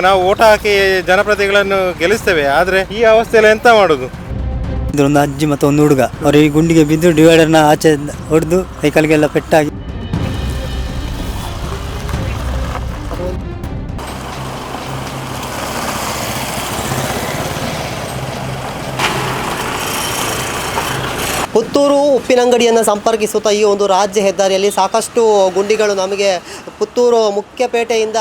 ನಾವು ಓಟ ಹಾಕಿ ಜನಪ್ರತಿಗಳನ್ನು ಗೆಲ್ಲಿಸ್ತೇವೆ ಆದರೆ ಈ ಅವಸ್ಥೆಯಲ್ಲಿ ಎಂತ ಮಾಡೋದು? ಇದೊಂದು ಅಜ್ಜಿ ಮತ್ತು ಒಂದು ಹುಡುಗ. ಅವರು ಈ ಗುಂಡಿಗೆ ಬಿದ್ದು ಡಿವೈಡರ್ನ ಆಚೆ ಹೊಡೆದು ಕೈಕಾಲಿಗೆಲ್ಲ ಪೆಟ್ಟಾಗಿ ಪುತ್ತೂರು ಉಪ್ಪಿನಂಗಡಿಯನ್ನು ಸಂಪರ್ಕಿಸುತ್ತಾ ಈ ಒಂದು ರಾಜ್ಯ ಹೆದ್ದಾರಿಯಲ್ಲಿ ಸಾಕಷ್ಟು ಗುಂಡಿಗಳು ನಮಗೆ ಪುತ್ತೂರು ಮುಖ್ಯಪೇಟೆಯಿಂದ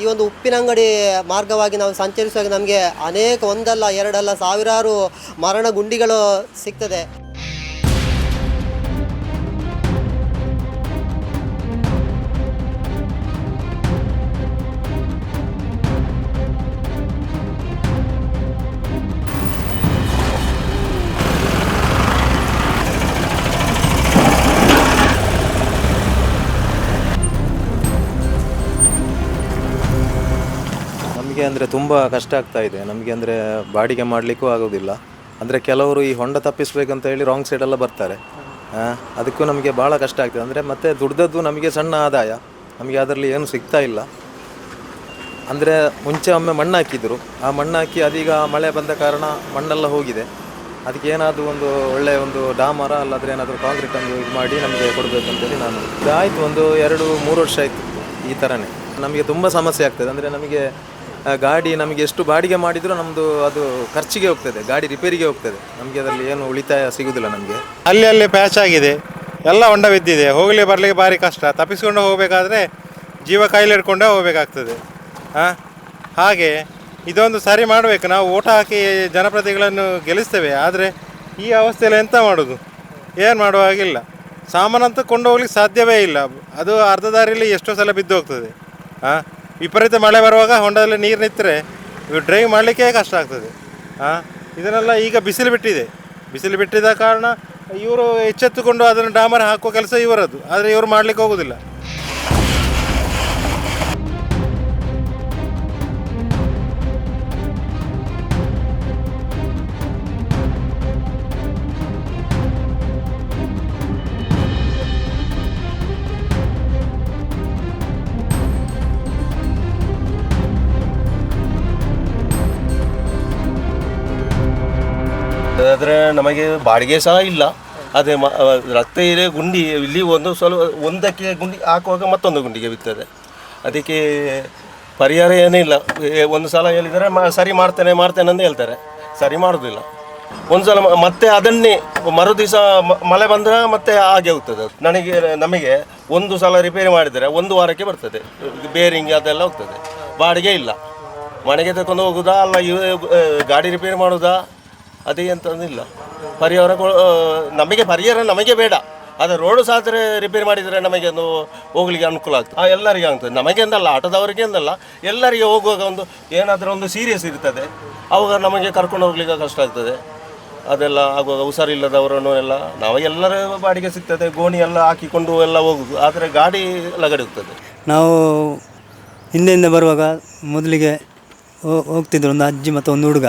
ಈ ಒಂದು ಉಪ್ಪಿನ ಅಂಗಡಿ ಮಾರ್ಗವಾಗಿ ನಾವು ಸಂಚರಿಸುವಾಗ ನಮಗೆ ಅನೇಕ ಒಂದಲ್ಲ ಎರಡಲ್ಲ ಸಾವಿರಾರು ಮರಣ ಗುಂಡಿಗಳು ಸಿಗ್ತದೆ. ನಮಗೆ ಅಂದರೆ ತುಂಬ ಕಷ್ಟ ಆಗ್ತಾ ಇದೆ. ನಮಗೆ ಅಂದರೆ ಬಾಡಿಗೆ ಮಾಡಲಿಕ್ಕೂ ಆಗೋದಿಲ್ಲ. ಅಂದರೆ ಕೆಲವರು ಈ ಹೊಂಡ ತಪ್ಪಿಸ್ಬೇಕಂತ ಹೇಳಿ ರಾಂಗ್ ಸೈಡೆಲ್ಲ ಬರ್ತಾರೆ. ಅದಕ್ಕೂ ನಮಗೆ ಭಾಳ ಕಷ್ಟ ಆಗ್ತದೆ. ಅಂದರೆ ಮತ್ತೆ ದುಡ್ದದ್ದು ನಮಗೆ ಸಣ್ಣ ಆದಾಯ. ನಮಗೆ ಅದರಲ್ಲಿ ಏನು ಸಿಗ್ತಾ ಇಲ್ಲ. ಅಂದರೆ ಮುಂಚೆ ಒಮ್ಮೆ ಮಣ್ಣು ಹಾಕಿದ್ರು. ಆ ಮಣ್ಣು ಹಾಕಿ ಅದೀಗ ಮಳೆ ಬಂದ ಕಾರಣ ಮಣ್ಣೆಲ್ಲ ಹೋಗಿದೆ. ಅದಕ್ಕೆ ಏನಾದರೂ ಒಂದು ಒಳ್ಳೆಯ ಒಂದು ಡಾಮರ ಅಲ್ಲಾದರೆ ಏನಾದರೂ ಕಾಂಕ್ರೀಟನ್ನು ಯೂಸ್ ಮಾಡಿ ನಮಗೆ ಕೊಡಬೇಕಂತೇಳಿ ನಾನು. ಇದಾಯಿತು ಒಂದು ಎರಡು ಮೂರು ವರ್ಷ ಆಯಿತು ಈ ಥರನೇ ನಮಗೆ ತುಂಬ ಸಮಸ್ಯೆ ಆಗ್ತದೆ. ಅಂದರೆ ನಮಗೆ ಗಾಡಿ ನಮಗೆ ಎಷ್ಟು ಬಾಡಿಗೆ ಮಾಡಿದರೂ ನಮ್ಮದು ಅದು ಖರ್ಚಿಗೆ ಹೋಗ್ತದೆ, ಗಾಡಿ ರಿಪೇರಿಗೆ ಹೋಗ್ತದೆ. ನಮಗೆ ಅದರಲ್ಲಿ ಏನು ಉಳಿತಾಯ ಸಿಗುವುದಿಲ್ಲ ನಮಗೆ. ಅಲ್ಲಿ ಅಲ್ಲಿ ಪ್ಯಾಚ್ ಆಗಿದೆ. ಎಲ್ಲ ಹೊಂಡ ಬಿದ್ದಿದೆ. ಹೋಗಲಿ ಬರಲಿಕ್ಕೆ ಭಾರಿ ಕಷ್ಟ. ತಪ್ಪಿಸ್ಕೊಂಡು ಹೋಗಬೇಕಾದ್ರೆ ಜೀವ ಕೈಲಿ ಹಿಡ್ಕೊಂಡೇ ಹೋಗಬೇಕಾಗ್ತದೆ. ಹಾಂ ಹಾಗೆ ಇದೊಂದು ಸರಿ ಮಾಡಬೇಕು. ನಾವು ಓಟ ಹಾಕಿ ಜನಪ್ರತಿಗಳನ್ನು ಗೆಲ್ಲಿಸ್ತೇವೆ. ಆದರೆ ಈ ಅವಸ್ಥೆಯಲ್ಲಿ ಎಂತ ಮಾಡೋದು? ಏನು ಮಾಡುವ ಹಾಗಿಲ್ಲ. ಸಾಮಾನಂತೂ ಕೊಂಡು ಹೋಗ್ಲಿಕ್ಕೆ ಸಾಧ್ಯವೇ ಇಲ್ಲ. ಅದು ಅರ್ಧ ದಾರಿಯಲ್ಲಿ ಎಷ್ಟೋ ಸಲ ಬಿದ್ದು ಹೋಗ್ತದೆ ಹಾಂ ವಿಪರೀತ ಮಳೆ ಬರುವಾಗ ಹೊಂಡದಲ್ಲಿ ನೀರು ನಿಂತರೆ ಡ್ರೈವ್ ಮಾಡಲಿಕ್ಕೆ ಕಷ್ಟ ಆಗ್ತದೆ. ಹಾಂ ಇದನ್ನೆಲ್ಲ ಈಗ ಬಿಸಿಲು ಬಿಟ್ಟಿದೆ. ಬಿಸಿಲು ಬಿಟ್ಟಿದ ಕಾರಣ ಇವರು ಎಚ್ಚೆತ್ತುಕೊಂಡು ಅದನ್ನು ಡಾಮರ್ ಹಾಕುವ ಕೆಲಸ ಇವರದ್ದು ಆದರೆ ಇವರು ಮಾಡಲಿಕ್ಕೆ ಹೋಗೋದಿಲ್ಲ. ಆದರೆ ನಮಗೆ ಬಾಡಿಗೆ ಸಹ ಇಲ್ಲ. ಅದೇ ಮ ರಕ್ತ ಇದೆ ಗುಂಡಿ, ಇಲ್ಲಿ ಒಂದು ಸ್ವಲ್ಪ, ಒಂದಕ್ಕೆ ಗುಂಡಿ ಹಾಕುವಾಗ ಮತ್ತೊಂದು ಗುಂಡಿಗೆ ಬಿತ್ತದೆ. ಅದಕ್ಕೆ ಪರಿಹಾರ ಏನಿಲ್ಲ ಇಲ್ಲ. ಒಂದು ಸಲ ಹೇಳಿದರೆ ಮ, ಸರಿ ಮಾಡ್ತೇನೆ ಮಾಡ್ತೇನೆ ಅಂತ ಹೇಳ್ತಾರೆ. ಸರಿ ಮಾಡೋದಿಲ್ಲ. ಒಂದು ಸಲ ಮತ್ತೆ ಅದನ್ನೇ ಮರು ದಿವಸ ಮಳೆ ಬಂದರೆ ಮತ್ತೆ ಹಾಗೆ ಹೋಗ್ತದೆ ನನಗೆ, ನಮಗೆ ಒಂದು ಸಲ ರಿಪೇರಿ ಮಾಡಿದರೆ ಒಂದು ವಾರಕ್ಕೆ ಬರ್ತದೆ. ಬೇರಿಂಗ್ ಅದೆಲ್ಲ ಹೋಗ್ತದೆ. ಬಾಡಿಗೆ ಇಲ್ಲ. ಮನೆಗೆ ತಗೊಂಡು ಹೋಗುದಾ, ಅಲ್ಲ ಗಾಡಿ ರಿಪೇರಿ ಮಾಡೋದಾ? ಅದೇ ಅಂತಂದಿಲ್ಲ ಪರಿಹಾರ ನಮಗೆ ಪರಿಹಾರ ನಮಗೆ ಬೇಡ. ಆದರೆ ರೋಡು ಸಹ ಆದರೆ ರಿಪೇರಿ ಮಾಡಿದರೆ ನಮಗೆ ಒಂದು ಹೋಗ್ಲಿಕ್ಕೆ ಅನುಕೂಲ ಆಗ್ತದೆ. ಆ, ಎಲ್ಲರಿಗೆ ಆಗ್ತದೆ. ನಮಗೆ ಅಂದಲ್ಲ ಆಟೋದವರಿಗೆ ಅಂದಲ್ಲ ಎಲ್ಲರಿಗೆ ಹೋಗುವಾಗ ಒಂದು ಏನಾದರೂ ಒಂದು ಸೀರಿಯಸ್ ಇರ್ತದೆ. ಅವಾಗ ನಮಗೆ ಕರ್ಕೊಂಡು ಹೋಗ್ಲಿಕ್ಕೆ ಕಷ್ಟ ಆಗ್ತದೆ. ಅದೆಲ್ಲ ಆಗುವಾಗ ಹುಷಾರಿಲ್ಲದವರನ್ನು ಎಲ್ಲ ನಾವು ಎಲ್ಲರ ಬಾಡಿಗೆ ಸಿಗ್ತದೆ. ಗೋಣಿ ಎಲ್ಲ ಹಾಕಿಕೊಂಡು ಎಲ್ಲ ಹೋಗುದು ಆದರೆ ಗಾಡಿ ಲಗಡೆ ಹೋಗ್ತದೆ. ನಾವು ಹಿಂದೆಯಿಂದ ಬರುವಾಗ ಮೊದಲಿಗೆ ಹೋಗ್ತಿದ್ರು ಒಂದು ಅಜ್ಜಿ ಮತ್ತು ಒಂದು ಹುಡುಗ.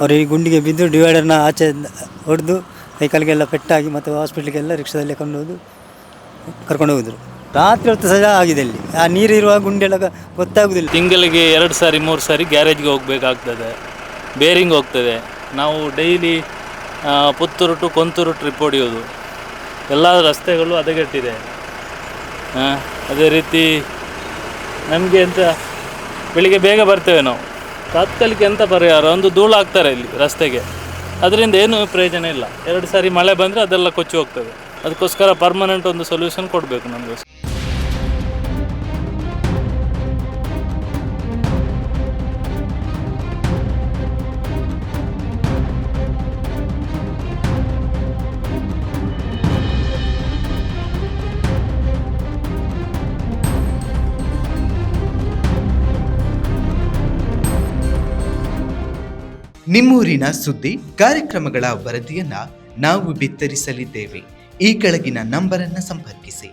ಅವರು ಈ ಗುಂಡಿಗೆ ಬಿದ್ದು ಡಿವೈಡರ್ನ ಆಚೆ ಹೊಡೆದು ಕೈಕಾಲಿಗೆಲ್ಲ ಪೆಟ್ಟಾಗಿ ಮತ್ತು ಹಾಸ್ಪಿಟ್ಲಿಗೆಲ್ಲ ರಿಕ್ಷಾದಲ್ಲಿ ಕೊಂಡೋದು ಕರ್ಕೊಂಡು ಹೋಗಿದ್ರು. ರಾತ್ರಿ ಹೊತ್ತು ಸಹ ಆಗಿದೆ ಇಲ್ಲಿ ಆ ನೀರಿರುವ ಗುಂಡೆಲ್ಲ ಗ- ಗೊತ್ತಾಗುದಿಲ್ಲ. ತಿಂಗಳಿಗೆ ಎರಡು ಸಾರಿ ಮೂರು ಸಾರಿ ಗ್ಯಾರೇಜ್ಗೆ ಹೋಗಬೇಕಾಗ್ತದೆ. ಬೇರಿಂಗ್ ಹೋಗ್ತದೆ. ನಾವು daily Puttur to Konthur trip ಹೊಡೆಯೋದು. ಎಲ್ಲ ರಸ್ತೆಗಳು ಹದಗೆಟ್ಟಿದೆ. ಆ, ಅದೇ ರೀತಿ ನಮಗೆ ಅಂತ ಬೆಳಿಗ್ಗೆ ಬೇಗ ಬರ್ತೇವೆ ನಾವು. ತಾತ್ಕಾಲಿಕ ಎಂಥ ಪರಿಹಾರ? ಒಂದು ಧೂಳು ಹಾಕ್ತಾರೆ ಇಲ್ಲಿ ರಸ್ತೆಗೆ. ಅದರಿಂದ ಏನು ಪ್ರಯೋಜನ ಇಲ್ಲ. ಎರಡು ಸಾರಿ ಮಳೆ ಬಂದರೆ ಅದೆಲ್ಲ ಕೊಚ್ಚಿ ಹೋಗ್ತದೆ. ಅದಕ್ಕೋಸ್ಕರ ಪರ್ಮನೆಂಟ್ ಒಂದು ಸೊಲ್ಯೂಷನ್ ಕೊಡಬೇಕು ನಮಗೆ. ನಿಮ್ಮೂರಿನ ಸುದ್ದಿ ಕಾರ್ಯಕ್ರಮಗಳ ವರದಿಯನ್ನ ನಾವು ಬಿತ್ತರಿಸಲಿದ್ದೇವೆ. ಈ ಕೆಳಗಿನ ನಂಬರನ್ನು ಸಂಪರ್ಕಿಸಿ.